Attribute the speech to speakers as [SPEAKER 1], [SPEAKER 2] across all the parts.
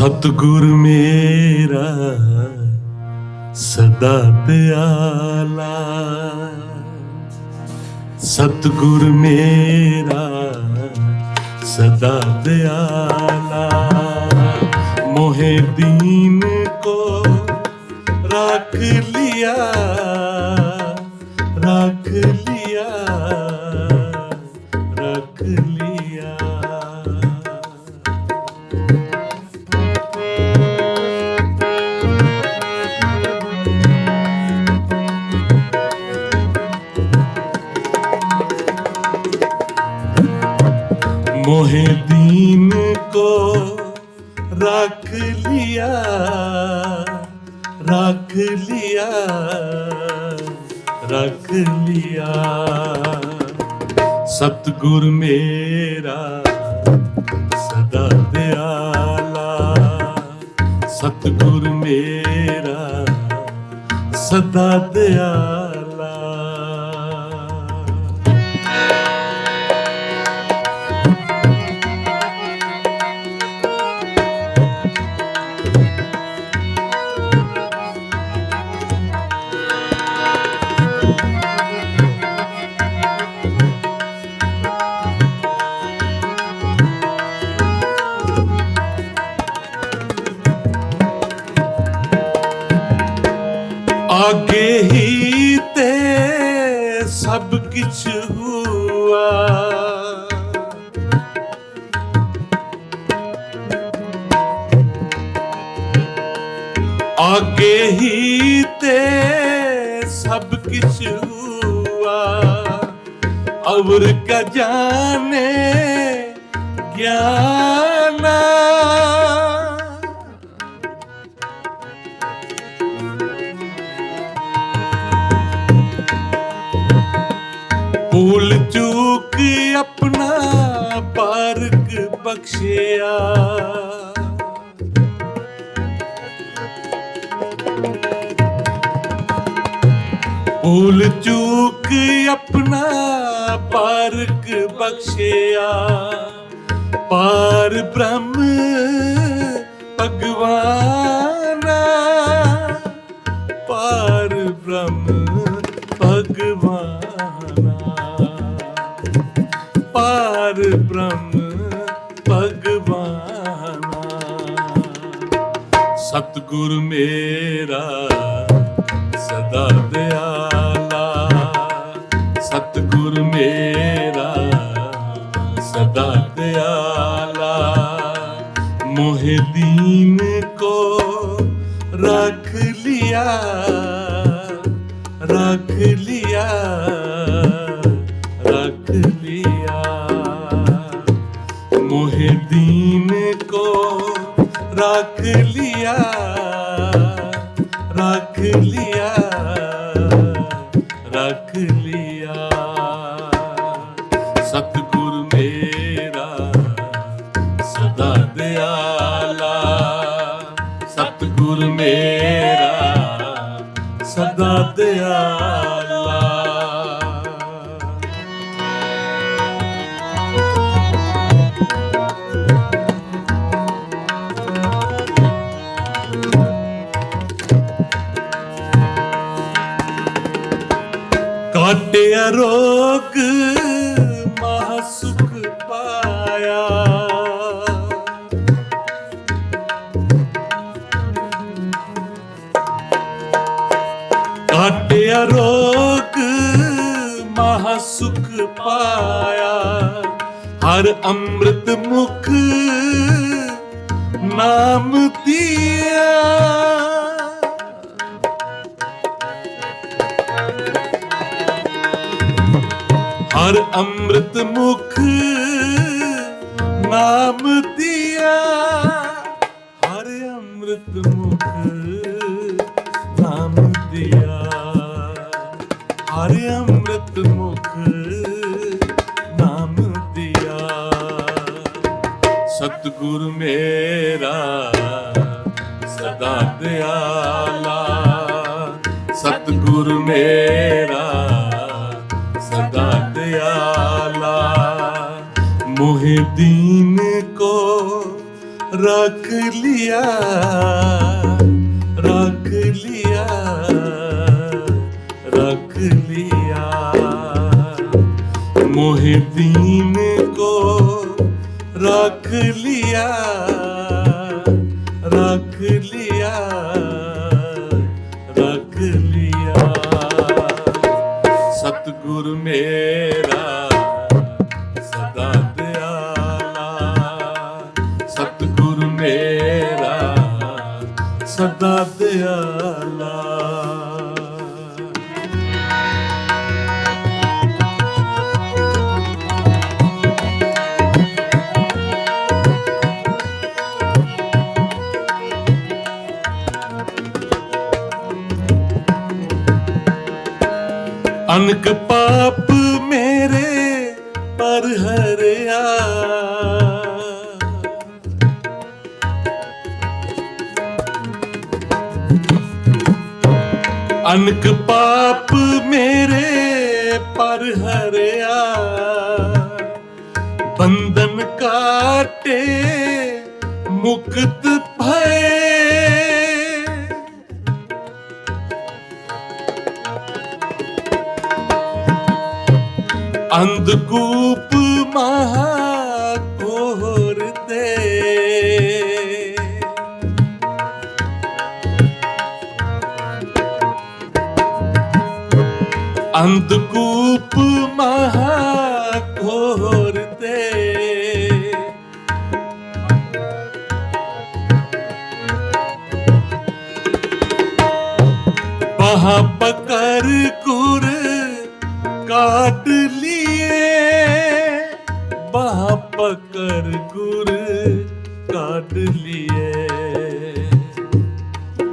[SPEAKER 1] ਸਤਿਗੁਰ ਮੇਰਾ, ਸਦਾ ਪਿਆਲਾ। ਸਤਿਗੁਰ ਮੇਰਾ, ਸਦਾ ਦਿਆਲਾ ਮੋਹੇ ਦੀਨ ਕੋ ਰੱਖ ਲਿਆ ਰੱਖ ਲਿਆ। ਰੱਖ ਲਿਆ ਰੱਖ ਲਿਆ ਸਤਗੁਰ ਮੇਰਾ ਸਦਾ ਦਿਆਲਾ ਸਤਗੁਰ ਮੇਰਾ ਸਦਾ ਦਿਆਲਾ ਅੱਗੇ ਹੀ ਤੇ ਸਭ ਕਿਛ ਹੁਆ। ਅਵਰ ਕਾ ਜਾਣੇ ਗਿਆਨਾ। ਭੂਲ ਚੂਕ ਆਪਣਾ ਪਾਰਕ ਬਖਸ਼ਿਆ। ਭੂਲ ਚੂਕ ਆਪਣਾ ਪਾਰਕ ਬਖਸ਼ਿਆ। ਪਾਰ ਬ੍ਰਹਮ ਭਗਵਾਨਾ ਪਾਰ ਬ੍ਰਹਮ ਭਗਵਾਨਾ ਪਾਰ ਬ੍ਰਹਮ ਭਗਵਾਨਾ ਸਤਿਗੁਰ ਮੇਰਾ दयाला मोहे दीन को रख लिया रख लिया रख लिया मोहे दीन को रख लिया रख लिया रख लिया सत ਸਦਾ ਦਿਆਲਾ। ਕਾਟਿਆ ਰੋਗ ਪਾਇਆ। ਹਰ ਅੰਮ੍ਰਿਤ ਮੁਖ ਨਾਮ ਦਿਆ ਹਰ ਅੰਮ੍ਰਿਤ ਮੁਖ ਨਾਮ ਸਤਗੁਰ ਮੇਰਾ, ਸਦਾ ਦਿਆਲਾ। ਸਤਗੁਰ ਮੇਰਾ, ਸਦਾ ਦਿਆਲਾ। ਮੁਹਿਦੀਨ ਕੋ ਰੱਖ ਲਿਆ ਰੱਖ ਲਿਆ ਰੱਖ ਲਿਆ। ਮੁਹਿਦੀਨ लिया रख लिया रख लिया सतगुरु मेरा सदा दयाला सतगुरु मेरा सदा दयाला ਅਨਕ ਪਾਪ ਮੇਰੇ ਪਰ ਹਰਿਆ। ਅਨਕ ਪਾਪ ਮੇਰੇ ਪਰ ਹਰਿਆ। ਬੰਧਨ ਕਾਟੇ ਮੁਕਤ ਭਏ ਅੰਧਕੂਪ ਮਹਾ ਕੋਹਰ ਤੇ ਅੰਧਕੂਪ ਮਹਾ ਕੋਹਰ ਤੇ ਬਹਾ ਪਕਰ ਕੁਰ काट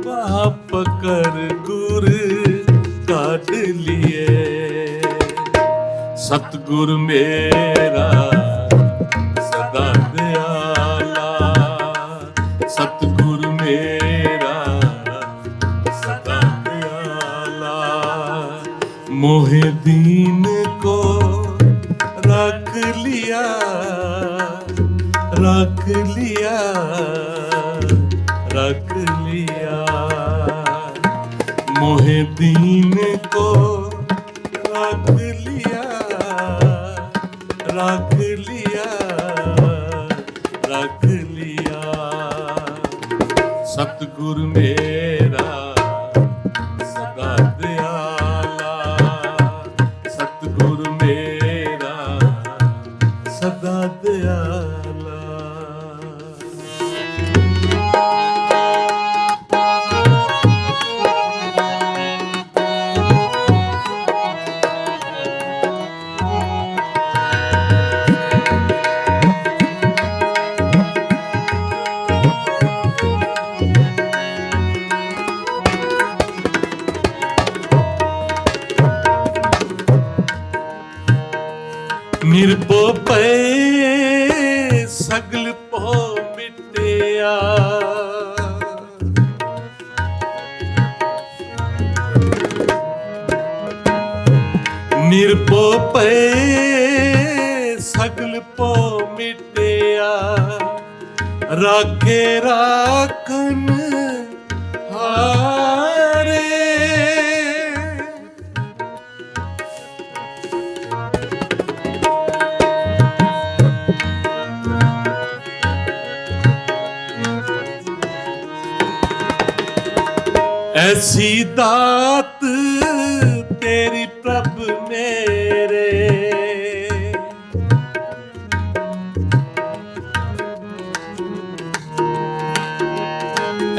[SPEAKER 1] ਛੱਡ ਕਰ ਗੁਰ ਕੱਢ ਲਿਏ ਸਤਗੁਰ ਮੇਰੇ रख ਨਿਰਪੋ ਪਏ ਸਗਲ ਪੋ ਮਿਟਿਆ। ਰਾਖੇ ਰਾਖਨ ਹਾਰੇ। ਐਸੀ ਦਾਤ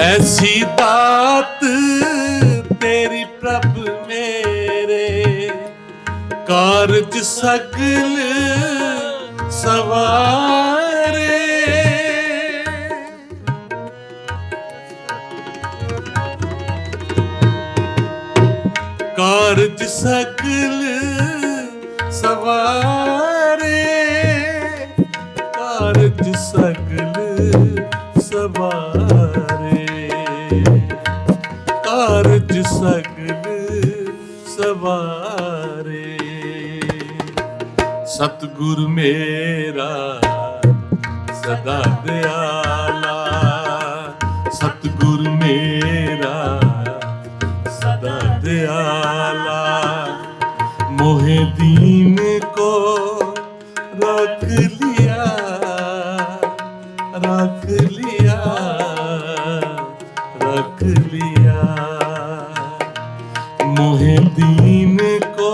[SPEAKER 1] ਐਸੀ ਦਾਤ ਤੇਰੀ ਪ੍ਰਭ ਮੇਰੇ ਕਾਰਜ ਸਗਲ ਸਵਾਰੇ ਕਾਰਜ ਸਗਲ ਸਵਾਰੇ ਸਗਲ ਸਵਾਰੇ। ਸਤਗੁਰ ਮੇਰਾ, ਸਦਾ ਦਿਆਲਾ। ਸਤਗੁਰ ਮੇਰਾ, ਸਦਾ ਦਿਆਲਾ। ਮੋਹੇ ਦੀਨ ਕੋ ਰੱਖ ਲਿਆ ਰੱਖ ਲਿਆ ਰੱਖ ਲਿਆ। मोहे दीन को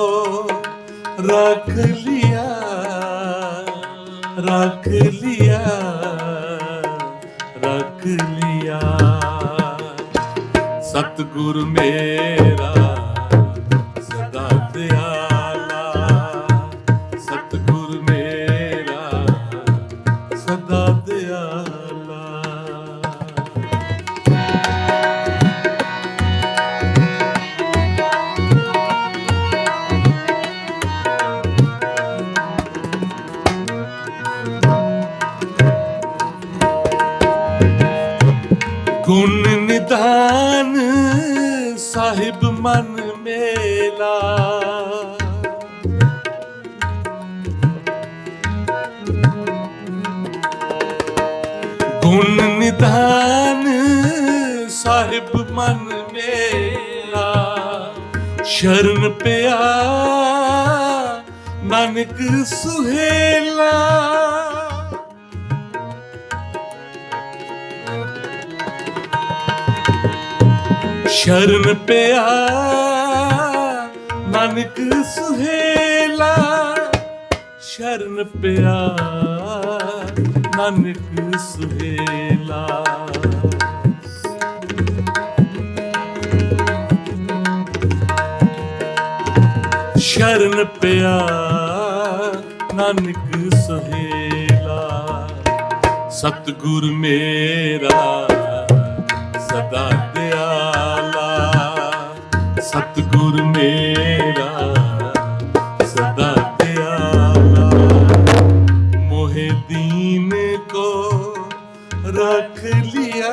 [SPEAKER 1] रख लिया रख लिया रख लिया सतगुर मेरा ਸਾਹਿਬ ਮਨ ਮੇਲਾ। ਗੁਣ ਨਿਧਾਨ ਸਾਹਿਬ ਮਨ ਮੇਲਾ। ਸ਼ਰਨ ਪਿਆ ਨਾਨਕ ਸੁਹੇਲਾ। ਸ਼ਰਨ ਪਿਆ। ਨਾਨਕ ਸੁਹੇਲਾ, ਸ਼ਰਨ ਪਿਆ। ਨਾਨਕ ਸੁਹੇਲਾ। ਸ਼ਰਨ ਪਿਆ। ਨਾਨਕ ਸੁਹੇਲਾ, ਸਤਿਗੁਰ ਮੇਰਾ ਸਦਾ ਦਿਆ। ਸਤਗੁਰ ਮੇਰਾ, ਸਦਾ ਦਿਆਲਾ ਮੋਹਿ ਦੀਨ ਕੋ ਰੱਖ ਲਿਆ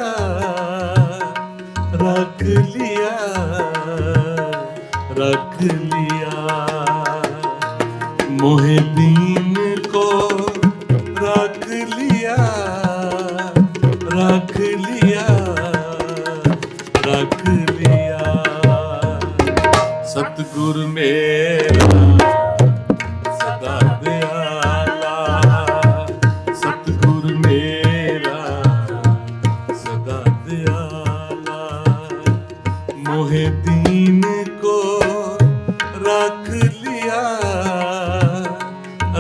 [SPEAKER 1] ਰੱਖ ਲਿਆ ਰੱਖ ਲਿਆ। ਮੋਹਿ ਦੀਨ मोहे दीन को रख लिया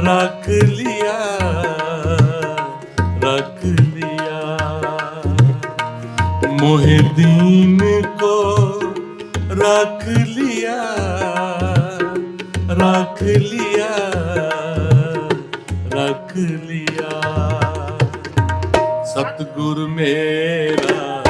[SPEAKER 1] रख लिया रख लिया। मोहे दीन को रख लिया रख लिया रख लिया। सतगुर मेरा